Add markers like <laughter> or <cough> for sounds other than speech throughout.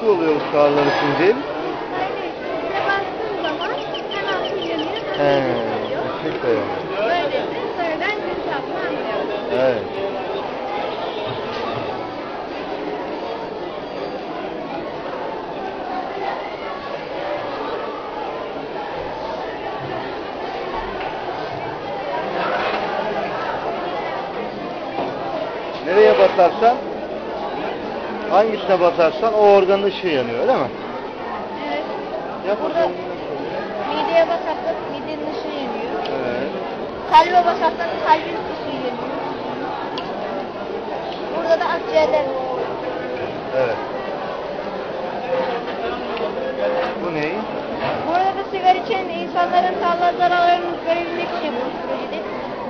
nasıl oluyor bu üstüne bastığın zaman hem altı yanıyor He, yanıyor. Böylece sarıdan. Evet. Nereye basarsan hangisine basarsan o organın ışığı yanıyor öyle mi? Evet. Yap Burada bakalım. mideye basarsak midenin ışığı yanıyor. Evet. Kalbe basarsak kalbin ışığı yanıyor. Burada da akciğerler Evet. Bu ne? Burada da sigara içen insanların sağlığa zararlarını görebilmek için yapılmış projede.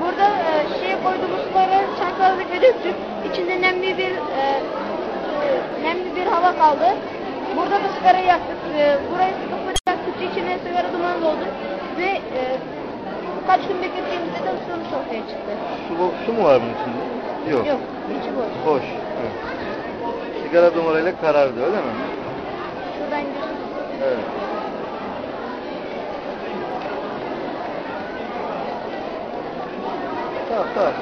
Burada e, şeye koyduğumuz suları çantalarına döktük. İçinde nemli bir e, nemli bir hava kaldı. Burada da sigara yaktık. E, burayı sıkıp bıraktıkça içine sigara dumanı doldu. Ve e, kaç gün beklediğimizde de ısınmış ortaya çıktı. Su, su mu var bunun içinde? Yok. Yok, içi boş. Boş. Evet. Sigara dumanıyla karardı öyle mi? Şuradan gidiyoruz. Evet. Tamam tamam.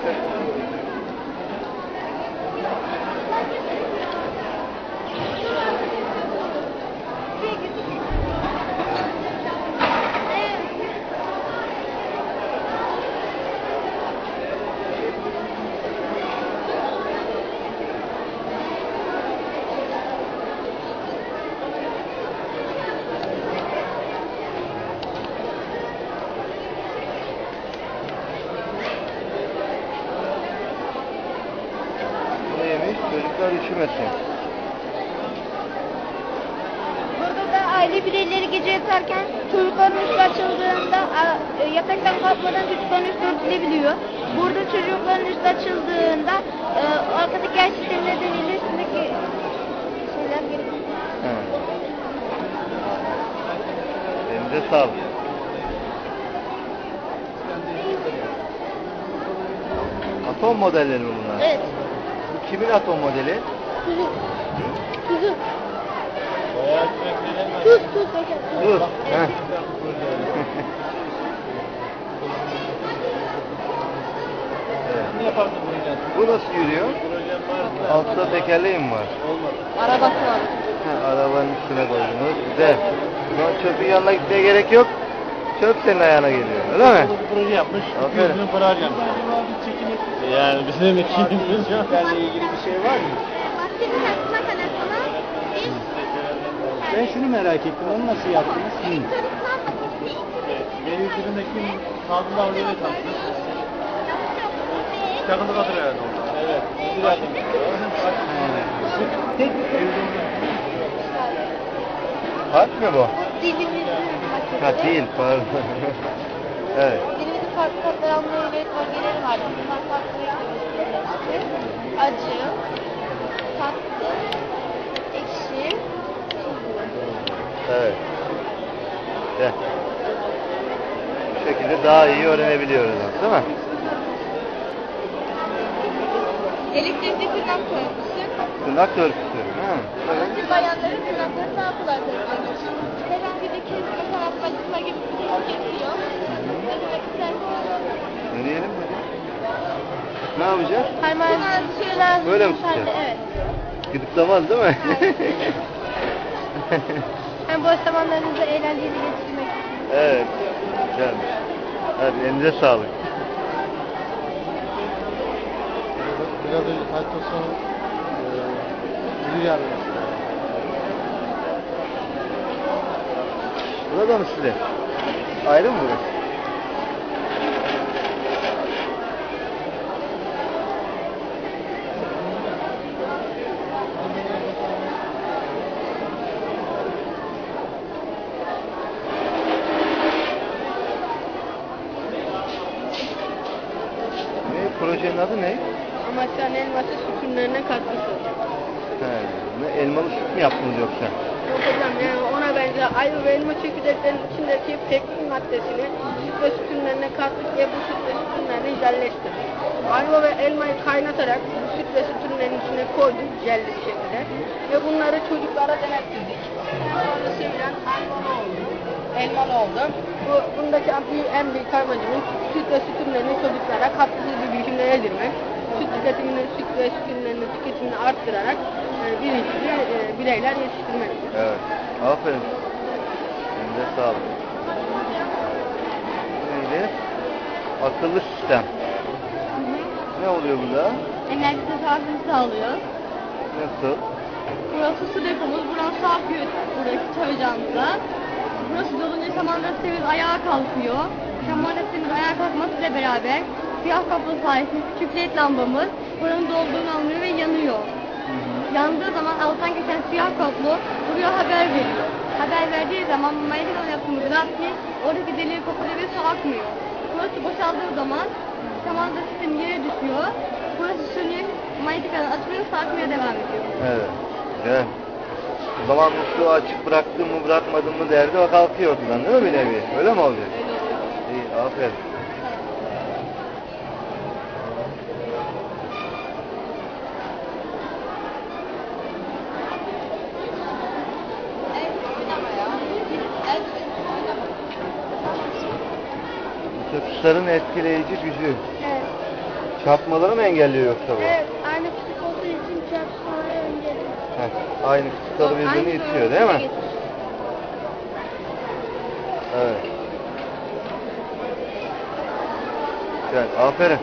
Üşümesin. Burada da aile bireyleri gece yatarken çocukların üstü açıldığında e, yataktan kalkmadan çocukların üstü örtülebiliyor. Burada çocukların üstü açıldığında e, arkadaki yer sistemi nedeniyle üstündeki şeyler geri He. Elinize sağlık. Atom modelleri mi bunlar? Evet. Bu kimin atom modeli? Kuzu. Kuzu. Tuz tuz bunu Bu nasıl yürüyor? Altta tekerleği mi var? Arabası var. Ha, arabanın üstüne koydunuz. Güzel. Şu çöpün yanına gitmeye gerek yok. Çöp senin ayağına geliyor. Öyle mi? Proje yapmış. Aferin. 200 bin para harcamış. Yani bizim ekibimiz yok. Benle ilgili bir şey var mı? Bahçenin aslına kanatına bir Ben şunu merak ettim. Onu nasıl yaptınız? Benim yüzümdeki kablolar oraya taktı. Takılı kalır herhalde orada. Evet. Güzel. Tek Harp mi bu? dilimizin Ha değil pardon. evet. Dilimizin farklı almaya yönelik bölgeleri var. Bunlar farklı acı, tatlı, ekşi, tuzlu. Evet. Gel. Bu şekilde daha iyi öğrenebiliyoruz değil mi? Elektrikli tırnak koyması, Tırnak örgüsü. Ha. Evet. Hazır bayanların tırnakları daha kolay. Herhangi bir kesme, kanatma, gibi bir şey kesiyor. Ne demek isterseniz. Deneyelim mi? Ne yapacağız? Parmağın suyuna Böyle mi tutacağız? Evet. Gıdıklamaz değil mi? <laughs> Hem boş zamanlarınızı eğlenceli geçirmek için. evet. Güzelmiş. Hadi elinize sağlık. Biraz önce sonu e, rüya Burada mı size? Ayrı mı burası? Projenin adı ne? Amaçların elması sütunlarına katkısı. He, ne elmalı süt mü yaptınız yoksa? Yok hocam yani ona Ayrıca ayva ve elma çekirdeklerinin içindeki pektin maddesini süt ve süt ürünlerine kattık ve bu süt ve süt ürünlerini jelleştirdik. Ayva ve elmayı kaynatarak bu süt ve süt ürünlerinin içine koyduk jelli bir şekilde. Ve bunları çocuklara denettirdik. Sonra sevilen ayvalı oldu. Elmalı oldu. Bu, bundaki en büyük, en büyük amacımız süt ve süt ürünlerini çocuklara katkısız bir biçimde yedirmek. Süt tüketimini, süt ve süt ürünlerinin tüketimini arttırarak e, bilinçli e, bireyler yetiştirmek. Evet. Aferin. Elinize sağlık. Bu neydi? Akıllı sistem. Ne oluyor burada? Enerji tasarrufunu sağlıyor. Nasıl? Burası su depomuz, burası akıyor buradaki çaycağımıza. Burası dolunca şamandıra sitemiz ayağa kalkıyor. Şamandıra sitemiz ayağa kalkmasıyla beraber siyah kaplı sayesinde küçük led lambamız buranın dolduğunu anlıyor ve yanıyor. Yandığı zaman alttan geçen siyah kablo buraya haber veriyor. Haber verdiği zaman manyetik yaptığımız rafti oradaki deliği kapatıyor ve su akmıyor. Burası boşaldığı zaman şamandıra sistemi yere düşüyor. Burası sönüyor, manyetik alan açılıyor, su devam ediyor. Evet. Güzel. O zaman musluğu açık bıraktın mı bırakmadın mı derdi o kalkıyor ortadan değil mi bir nevi? Öyle mi oluyor? İyi aferin. Otobüslerin etkileyici gücü. Evet. Çarpmaları mı engelliyor yoksa bu? Evet, aynı küçük olduğu için çarpışmaları engelliyor. Heh, aynı kısıtları birbirini itiyor değil mi? Evet. Güzel, aferin.